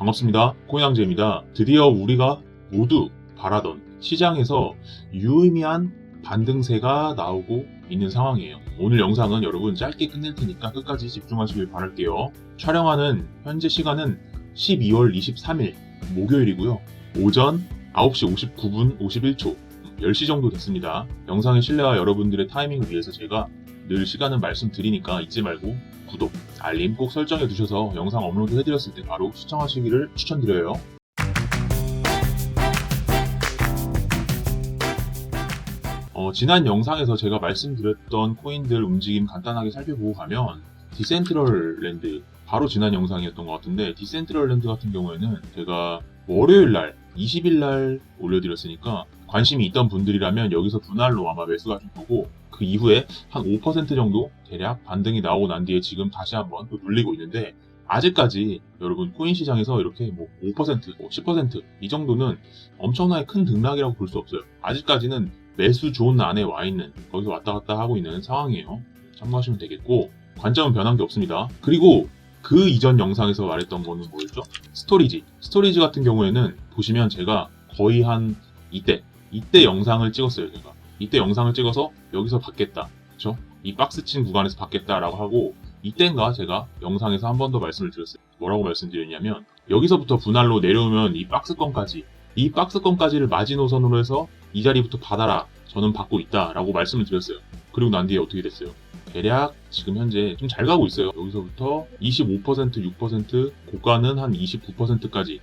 반갑습니다. 코인왕제입니다. 드디어 우리가 모두 바라던 시장에서 유의미한 반등세가 나오고 있는 상황이에요. 오늘 영상은 여러분 짧게 끝낼 테니까 끝까지 집중하시길 바랄게요. 촬영하는 현재 시간은 12월 23일 목요일이고요. 오전 9시 59분 51초 10시 정도 됐습니다. 영상의 신뢰와 여러분들의 타이밍을 위해서 제가 늘 시간은 말씀드리니까 잊지 말고 구독, 알림 꼭 설정해 두셔서 영상 업로드 해드렸을 때 바로 시청하시기를 추천드려요. 어, 지난 영상에서 제가 말씀드렸던 코인들 움직임 간단하게 살펴보고 가면 디센트럴 랜드 바로 지난 영상이었던 것 같은데 디센트럴 랜드 같은 경우에는 제가 월요일 날 20일 날 올려드렸으니까 관심이 있던 분들이라면 여기서 분할로 아마 매수가 좀 보고 그 이후에 한 5% 정도 대략 반등이 나오고 난 뒤에 지금 다시 한번 또 눌리고 있는데 아직까지 여러분 코인 시장에서 이렇게 뭐 5%, 뭐 10%이 정도는 엄청나게 큰 등락이라고 볼 수 없어요. 아직까지는 매수 존 안에 와 있는 거기서 왔다 갔다 하고 있는 상황이에요. 참고하시면 되겠고 관점은 변한 게 없습니다. 그리고 그 이전 영상에서 말했던 거는 뭐였죠? 스토리지. 스토리지 같은 경우에는 보시면 제가 거의 한 이때 이때 영상을 찍었어요. 제가 이때 영상을 찍어서 여기서 받겠다. 그쵸? 이 박스 친 구간에서 받겠다라고 하고 이때인가 제가 영상에서 한 번 더 말씀을 드렸어요. 뭐라고 말씀드렸냐면 여기서부터 분할로 내려오면 이 박스권까지 이 박스권까지를 마지노선으로 해서 이 자리부터 받아라. 저는 받고 있다 라고 말씀을 드렸어요. 그리고 난 뒤에 어떻게 됐어요? 대략 지금 현재 좀 잘 가고 있어요. 여기서부터 25%, 6%, 고가는 한 29%까지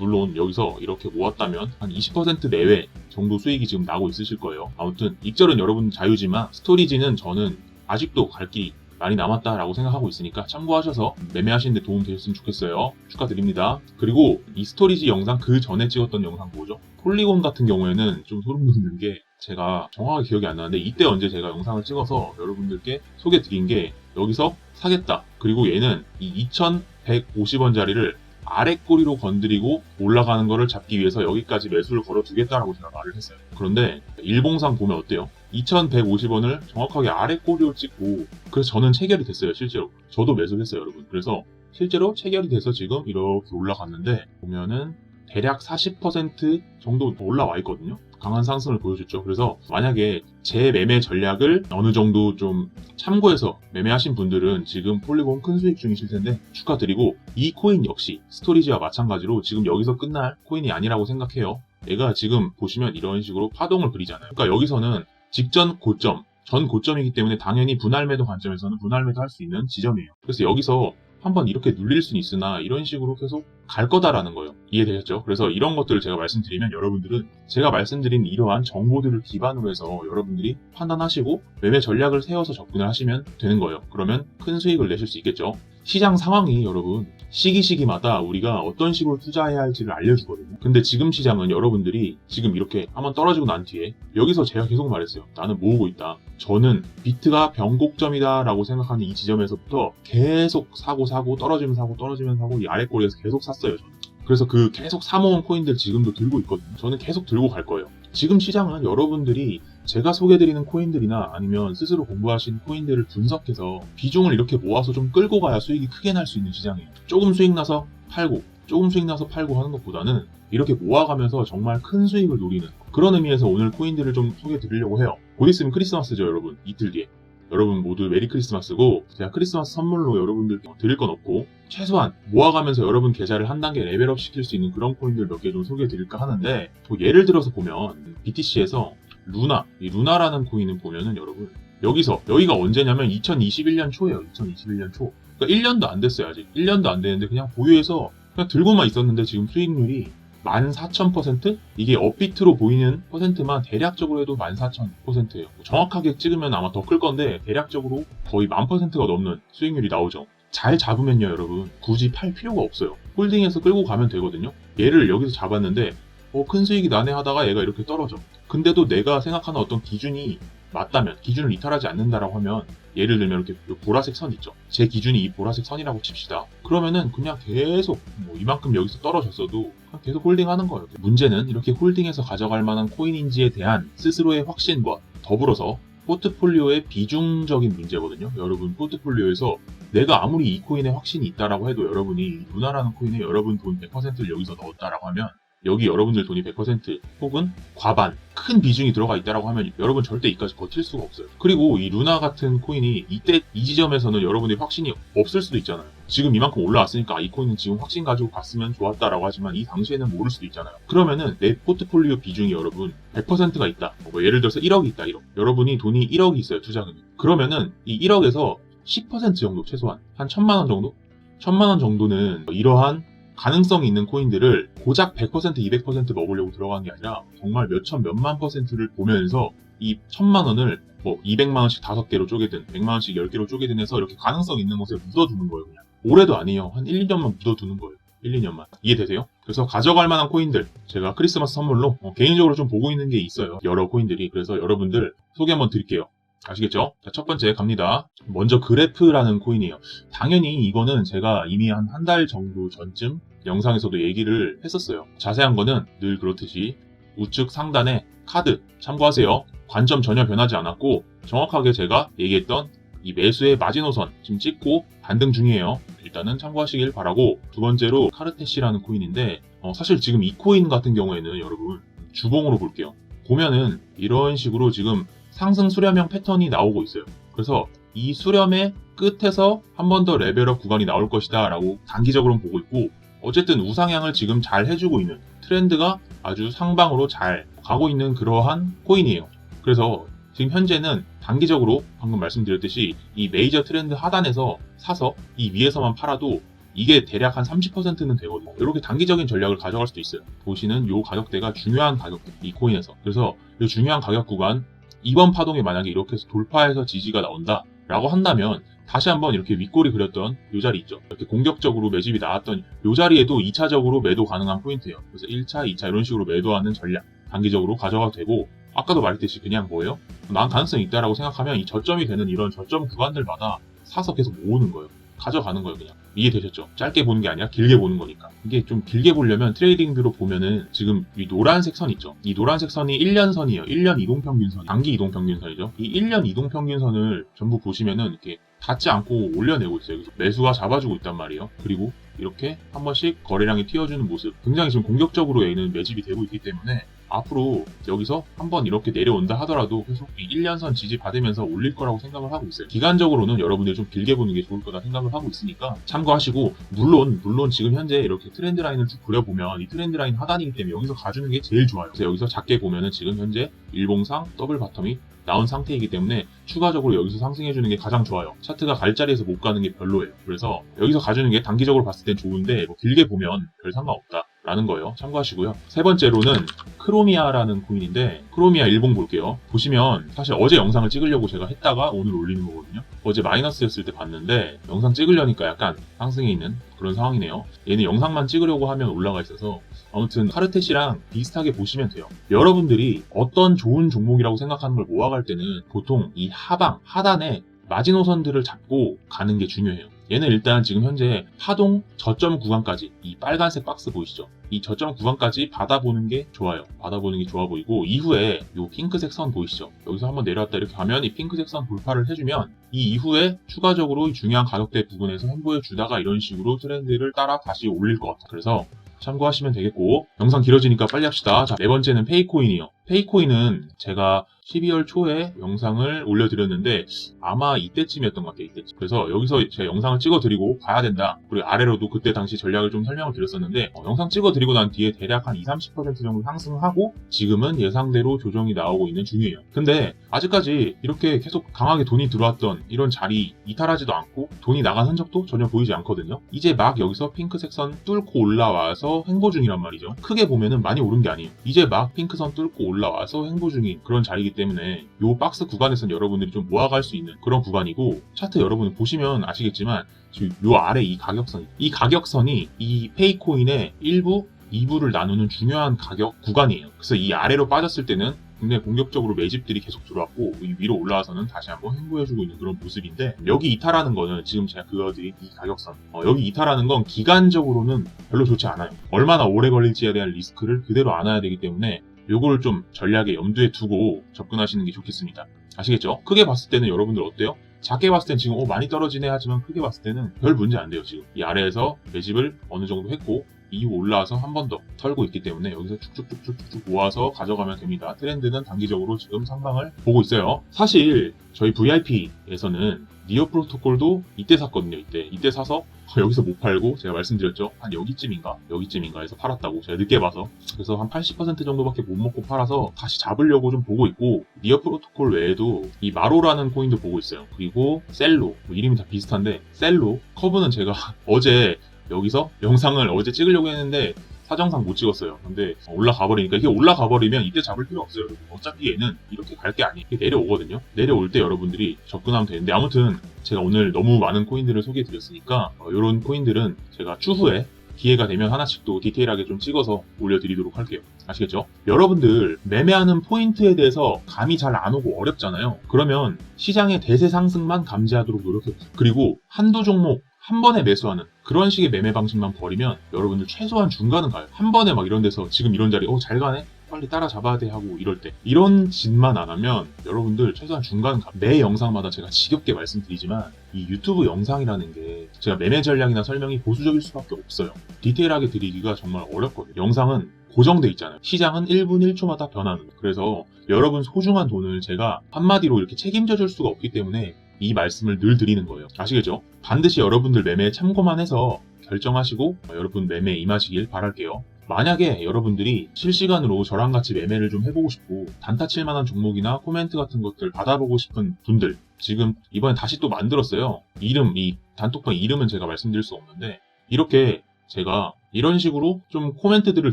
물론 여기서 이렇게 모았다면 한 20% 내외 정도 수익이 지금 나고 있으실 거예요. 아무튼 익절은 여러분 자유지만 스토리지는 저는 아직도 갈 길이 많이 남았다라고 생각하고 있으니까 참고하셔서 매매하시는데 도움 되셨으면 좋겠어요. 축하드립니다. 그리고 이 스토리지 영상 그 전에 찍었던 영상 뭐죠? 폴리곤 같은 경우에는 좀 소름 돋는 게 제가 정확하게 기억이 안 나는데 이때 언제 제가 영상을 찍어서 여러분들께 소개 드린 게 여기서 사겠다. 그리고 얘는 이 2150원짜리를 아래 꼬리로 건드리고 올라가는 거를 잡기 위해서 여기까지 매수를 걸어 두겠다라고 제가 말을 했어요. 그런데 일봉상 보면 어때요? 2150원을 정확하게 아래 꼬리로 찍고 그래서 저는 체결이 됐어요, 실제로. 저도 매수를 했어요, 여러분. 그래서 실제로 체결이 돼서 지금 이렇게 올라갔는데 보면은 대략 40% 정도 올라와 있거든요. 강한 상승을 보여줬죠. 그래서 만약에 제 매매 전략을 어느 정도 좀 참고해서 매매하신 분들은 지금 폴리곤 큰 수익 중이실 텐데 축하드리고 이 코인 역시 스토리지와 마찬가지로 지금 여기서 끝날 코인이 아니라고 생각해요. 얘가 지금 보시면 이런 식으로 파동을 그리잖아요. 그러니까 여기서는 직전 고점, 전 고점이기 때문에 당연히 분할 매도 관점에서는 분할 매도 할 수 있는 지점이에요. 그래서 여기서 한번 이렇게 눌릴 수는 있으나 이런 식으로 계속 갈 거다라는 거예요. 이해되셨죠? 그래서 이런 것들을 제가 말씀드리면 여러분들은 제가 말씀드린 이러한 정보들을 기반으로 해서 여러분들이 판단하시고 매매 전략을 세워서 접근을 하시면 되는 거예요. 그러면 큰 수익을 내실 수 있겠죠? 시장 상황이 여러분 시기 시기마다 우리가 어떤 식으로 투자해야 할지를 알려주거든요. 근데 지금 시장은 여러분들이 지금 이렇게 한번 떨어지고 난 뒤에 여기서 제가 계속 말했어요. 나는 모으고 있다. 저는 비트가 변곡점이다 라고 생각하는 이 지점에서부터 계속 사고 사고 떨어지면 사고 떨어지면 사고 이 아래 꼬리에서 계속 샀어요. 저는. 그래서 그 계속 사모은 코인들 지금도 들고 있거든요. 저는 계속 들고 갈 거예요. 지금 시장은 여러분들이 제가 소개드리는 코인들이나 아니면 스스로 공부하신 코인들을 분석해서 비중을 이렇게 모아서 좀 끌고 가야 수익이 크게 날 수 있는 시장이에요. 조금 수익 나서 팔고, 조금 수익 나서 팔고 하는 것보다는 이렇게 모아가면서 정말 큰 수익을 노리는 그런 의미에서 오늘 코인들을 좀 소개 드리려고 해요. 곧 있으면 크리스마스죠, 여러분. 이틀 뒤에. 여러분 모두 메리 크리스마스고 제가 크리스마스 선물로 여러분들께 드릴 건 없고 최소한 모아가면서 여러분 계좌를 한 단계 레벨업 시킬 수 있는 그런 코인들 몇 개 좀 소개해 드릴까 하는데 뭐 예를 들어서 보면 BTC에서 루나 이 루나라는 코인은 보면은 여러분 여기서 여기가 언제냐면 2021년 초예요 2021년 초 그러니까 1년도 안 됐어요 아직 1년도 안 됐는데 그냥 보유해서 그냥 들고만 있었는데 지금 수익률이 14,000% 이게 업비트로 보이는 퍼센트만 대략적으로 해도 14,000%예요. 정확하게 찍으면 아마 더 클 건데 대략적으로 거의 만 퍼센트가 넘는 수익률이 나오죠. 잘 잡으면요, 여러분. 굳이 팔 필요가 없어요. 홀딩해서 끌고 가면 되거든요. 얘를 여기서 잡았는데 어, 큰 수익이 나네 하다가 얘가 이렇게 떨어져. 근데도 내가 생각하는 어떤 기준이 맞다면 기준을 이탈하지 않는다라고 하면 예를 들면 이렇게 요 보라색 선 있죠. 제 기준이 이 보라색 선이라고 칩시다. 그러면은 그냥 계속 뭐 이만큼 여기서 떨어졌어도 계속 홀딩하는 거예요. 문제는 이렇게 홀딩해서 가져갈 만한 코인인지에 대한 스스로의 확신과 더불어서 포트폴리오의 비중적인 문제거든요. 여러분 포트폴리오에서 내가 아무리 이 코인에 확신이 있다라고 해도 여러분이 이 루나라는 코인에 여러분 돈 100%를 여기서 넣었다라고 하면 여기 여러분들 돈이 100% 혹은 과반 큰 비중이 들어가 있다라고 하면 여러분 절대 이까지 버틸 수가 없어요. 그리고 이 루나 같은 코인이 이때 이 지점에서는 여러분의 확신이 없을 수도 있잖아요. 지금 이만큼 올라왔으니까 아, 이 코인은 지금 확신 가지고 갔으면 좋았다라고 하지만 이 당시에는 모를 수도 있잖아요. 그러면은 내 포트폴리오 비중이 여러분 100%가 있다. 뭐 예를 들어서 1억이 있다. 1억. 여러분이 돈이 1억이 있어요. 투자금이. 그러면은 이 1억에서 10% 정도 최소한 한 천만 원 정도? 천만 원 정도는 이러한 가능성이 있는 코인들을 고작 100% 200% 먹으려고 들어간 게 아니라 정말 몇천 몇만 퍼센트를 보면서 이 천만 원을 뭐 200만 원씩 다섯 개로 쪼개든 100만 원씩 10개로 쪼개든 해서 이렇게 가능성 있는 곳에 묻어두는 거예요 그냥. 올해도 아니에요. 한 1, 2년만 묻어두는 거예요. 1, 2년만. 이해되세요? 그래서 가져갈 만한 코인들 제가 크리스마스 선물로 어, 개인적으로 좀 보고 있는 게 있어요. 여러 코인들이. 그래서 여러분들 소개 한번 드릴게요 아시겠죠? 자, 첫 번째 갑니다. 먼저 그래프라는 코인이에요. 당연히 이거는 제가 이미 한 한 달 정도 전쯤 영상에서도 얘기를 했었어요. 자세한 거는 늘 그렇듯이 우측 상단에 카드 참고하세요. 관점 전혀 변하지 않았고 정확하게 제가 얘기했던 이 매수의 마지노선 지금 찍고 반등 중이에요. 일단은 참고하시길 바라고 두 번째로 카르테시라는 코인인데 어, 사실 지금 이 코인 같은 경우에는 여러분 주봉으로 볼게요. 보면은 이런 식으로 지금 상승 수렴형 패턴이 나오고 있어요. 그래서 이 수렴의 끝에서 한 번 더 레벨업 구간이 나올 것이다 라고 단기적으로는 보고 있고 어쨌든 우상향을 지금 잘 해주고 있는 트렌드가 아주 상방으로 잘 가고 있는 그러한 코인이에요. 그래서 지금 현재는 단기적으로 방금 말씀드렸듯이 이 메이저 트렌드 하단에서 사서 이 위에서만 팔아도 이게 대략 한 30%는 되거든요. 이렇게 단기적인 전략을 가져갈 수도 있어요. 보시는 이 가격대가 중요한 가격대, 이 코인에서. 그래서 이 중요한 가격 구간 이번 파동에 만약에 이렇게 해서 돌파해서 지지가 나온다 라고 한다면 다시 한번 이렇게 윗골이 그렸던 요 자리 있죠. 이렇게 공격적으로 매집이 나왔던 요 자리에도 2차적으로 매도 가능한 포인트예요. 그래서 1차, 2차 이런 식으로 매도하는 전략 단기적으로 가져가도 되고 아까도 말했듯이 그냥 뭐예요? 난 가능성이 있다라고 생각하면 이 저점이 되는 이런 저점 구간들마다 사서 계속 모으는 거예요. 가져가는 거예요, 그냥. 이해되셨죠? 짧게 보는 게 아니라 길게 보는 거니까. 이게 좀 길게 보려면 트레이딩뷰로 보면은 지금 이 노란색 선 있죠? 이 노란색 선이 1년 선이에요. 1년 이동평균선. 단기 이동평균선이죠. 이 1년 이동평균선을 전부 보시면은 이렇게 닿지 않고 올려내고 있어요. 그래서 매수가 잡아주고 있단 말이에요. 그리고 이렇게 한 번씩 거래량이 튀어주는 모습. 굉장히 지금 공격적으로 얘는 매집이 되고 있기 때문에 앞으로 여기서 한번 이렇게 내려온다 하더라도 계속 이 1년선 지지 받으면서 올릴 거라고 생각을 하고 있어요. 기간적으로는 여러분들 좀 길게 보는 게 좋을 거다 생각을 하고 있으니까 참고하시고 물론 물론 지금 현재 이렇게 트렌드 라인을 쭉 그려보면 이 트렌드 라인 하단이기 때문에 여기서 가주는 게 제일 좋아요. 그래서 여기서 작게 보면은 지금 현재 일봉상 더블 바텀이 나온 상태이기 때문에 추가적으로 여기서 상승해주는 게 가장 좋아요. 차트가 갈 자리에서 못 가는 게 별로예요. 그래서 여기서 가주는 게 단기적으로 봤을 땐 좋은데 뭐 길게 보면 별 상관없다. 라는 거예요. 참고하시고요. 세 번째로는 크로미아라는 코인인데 크로미아 일봉 볼게요. 보시면 사실 어제 영상을 찍으려고 제가 했다가 오늘 올리는 거거든요. 어제 마이너스였을 때 봤는데 영상 찍으려니까 약간 상승해 있는 그런 상황이네요. 얘는 영상만 찍으려고 하면 올라가 있어서 아무튼 카르테시랑 비슷하게 보시면 돼요. 여러분들이 어떤 좋은 종목이라고 생각하는 걸 모아갈 때는 보통 이 하방, 하단에 마지노선들을 잡고 가는 게 중요해요. 얘는 일단 지금 현재 파동 저점 구간까지 이 빨간색 박스 보이시죠? 이 저점 구간까지 받아보는 게 좋아요. 받아보는 게 좋아 보이고 이후에 이 핑크색 선 보이시죠? 여기서 한번 내려왔다 이렇게 가면 이 핑크색 선 돌파를 해주면 이 이후에 추가적으로 이 중요한 가격대 부분에서 행보해 주다가 이런 식으로 트렌드를 따라 다시 올릴 것 같아요. 그래서 참고하시면 되겠고 영상 길어지니까 빨리 합시다. 자, 네 번째는 페이코인이요. 페이코인은 제가 12월 초에 영상을 올려드렸는데 아마 이때쯤이었던 것 같아요. 이때쯤. 그래서 여기서 제가 영상을 찍어드리고 가야 된다. 그리고 아래로도 그때 당시 전략을 좀 설명을 드렸었는데 어, 영상 찍어드리고 난 뒤에 대략 한 2, 30% 정도 상승하고 지금은 예상대로 조정이 나오고 있는 중이에요. 근데 아직까지 이렇게 계속 강하게 돈이 들어왔던 이런 자리 이탈하지도 않고 돈이 나간 흔적도 전혀 보이지 않거든요. 이제 막 여기서 핑크색 선 뚫고 올라와서 횡보 중이란 말이죠. 크게 보면은 많이 오른 게 아니에요. 이제 막 핑크선 뚫고 올라 와서 횡보 중인 그런 자리이기 때문에 이 박스 구간에서는 여러분들이 좀 모아갈 수 있는 그런 구간이고 차트 여러분 보시면 아시겠지만 지금 요 아래 이 가격선 이 가격선이 이 페이코인의 1부 2부를 나누는 중요한 가격 구간이에요. 그래서 이 아래로 빠졌을 때는 굉장히 공격적으로 매집들이 계속 들어왔고 이 위로 올라와서는 다시 한번 횡보해주고 있는 그런 모습인데 여기 이탈하는 거는 지금 제가 그어드린 이 가격선 어, 여기 이탈하는 건 기간적으로는 별로 좋지 않아요. 얼마나 오래 걸릴지에 대한 리스크를 그대로 안아야 되기 때문에 요거를 좀 전략에 염두에 두고 접근하시는 게 좋겠습니다. 아시겠죠? 크게 봤을 때는 여러분들 어때요? 작게 봤을 땐 지금 어, 많이 떨어지네 하지만 크게 봤을 때는 별 문제 안 돼요 지금 이 아래에서 매집을 어느 정도 했고 이후 올라와서 한 번 더 털고 있기 때문에 여기서 쭉쭉쭉쭉쭉 모아서 가져가면 됩니다. 트렌드는 단기적으로 지금 상방을 보고 있어요. 사실 저희 VIP에서는 니어 프로토콜도 이때 샀거든요. 이때 이때 사서 여기서 못 팔고 제가 말씀드렸죠. 한 여기쯤인가 여기쯤인가 해서 팔았다고 제가 늦게 봐서 그래서 한 80% 정도밖에 못 먹고 팔아서 다시 잡으려고 좀 보고 있고 니어 프로토콜 외에도 이 마로라는 코인도 보고 있어요. 그리고 셀로 뭐 이름이 다 비슷한데 셀로 커브는 제가 어제 여기서 영상을 어제 찍으려고 했는데 사정상 못 찍었어요. 근데 올라가 버리니까 이게 올라가 버리면 이때 잡을 필요 없어요. 어차피 얘는 이렇게 갈 게 아니에요. 내려오거든요. 내려올 때 여러분들이 접근하면 되는데 아무튼 제가 오늘 너무 많은 코인들을 소개해 드렸으니까 이런 코인들은 제가 추후에 기회가 되면 하나씩 또 디테일하게 좀 찍어서 올려드리도록 할게요. 아시겠죠? 여러분들 매매하는 포인트에 대해서 감이 잘 안 오고 어렵잖아요. 그러면 시장의 대세 상승만 감지하도록 노력해보세요. 그리고 한두 종목 한 번에 매수하는 그런 식의 매매 방식만 버리면 여러분들 최소한 중간은 가요. 한 번에 막 이런 데서 지금 이런 자리, 어, 잘 가네? 빨리 따라잡아야 돼 하고 이럴 때. 이런 짓만 안 하면 여러분들 최소한 중간 가. 매 영상마다 제가 지겹게 말씀드리지만 이 유튜브 영상이라는 게 제가 매매 전략이나 설명이 보수적일 수밖에 없어요. 디테일하게 드리기가 정말 어렵거든요. 영상은 고정돼 있잖아요. 시장은 1분 1초마다 변하는. 그래서 여러분 소중한 돈을 제가 한마디로 이렇게 책임져 줄 수가 없기 때문에 이 말씀을 늘 드리는 거예요. 아시겠죠? 반드시 여러분들 매매에 참고만 해서 결정하시고 어, 여러분 매매에 임하시길 바랄게요. 만약에 여러분들이 실시간으로 저랑 같이 매매를 좀 해보고 싶고 단타 칠 만한 종목이나 코멘트 같은 것들 받아보고 싶은 분들 지금 이번에 다시 또 만들었어요. 이름, 이 단톡방 이름은 제가 말씀드릴 수 없는데 이렇게 제가 이런 식으로 좀 코멘트들을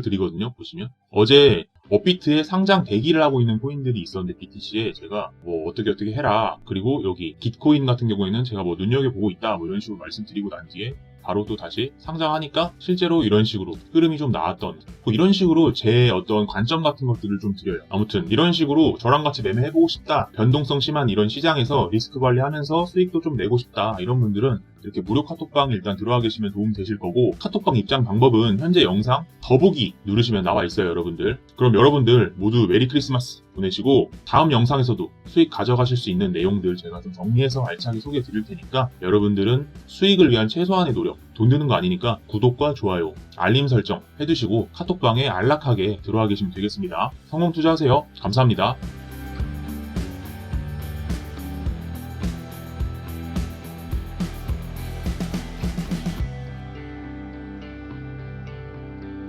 드리거든요. 보시면 어제 업비트에 상장 대기를 하고 있는 코인들이 있었는데 BTC에 제가 뭐 어떻게 어떻게 해라 그리고 여기 깃코인 같은 경우에는 제가 뭐 눈여겨보고 있다 뭐 이런 식으로 말씀드리고 난 뒤에 바로 또 다시 상장하니까 실제로 이런 식으로 흐름이 좀 나왔던 뭐 이런 식으로 제 어떤 관점 같은 것들을 좀 드려요. 아무튼 이런 식으로 저랑 같이 매매해보고 싶다. 변동성 심한 이런 시장에서 리스크 관리하면서 수익도 좀 내고 싶다. 이런 분들은 이렇게 무료 카톡방 일단 들어와 계시면 도움 되실 거고 카톡방 입장 방법은 현재 영상 더보기 누르시면 나와 있어요 여러분들. 그럼 여러분들 모두 메리 크리스마스 보내시고 다음 영상에서도 수익 가져가실 수 있는 내용들 제가 좀 정리해서 알차게 소개해 드릴 테니까 여러분들은 수익을 위한 최소한의 노력 돈 드는 거 아니니까 구독과 좋아요 알림 설정 해두시고 카톡방에 안락하게 들어와 계시면 되겠습니다. 성공 투자하세요. 감사합니다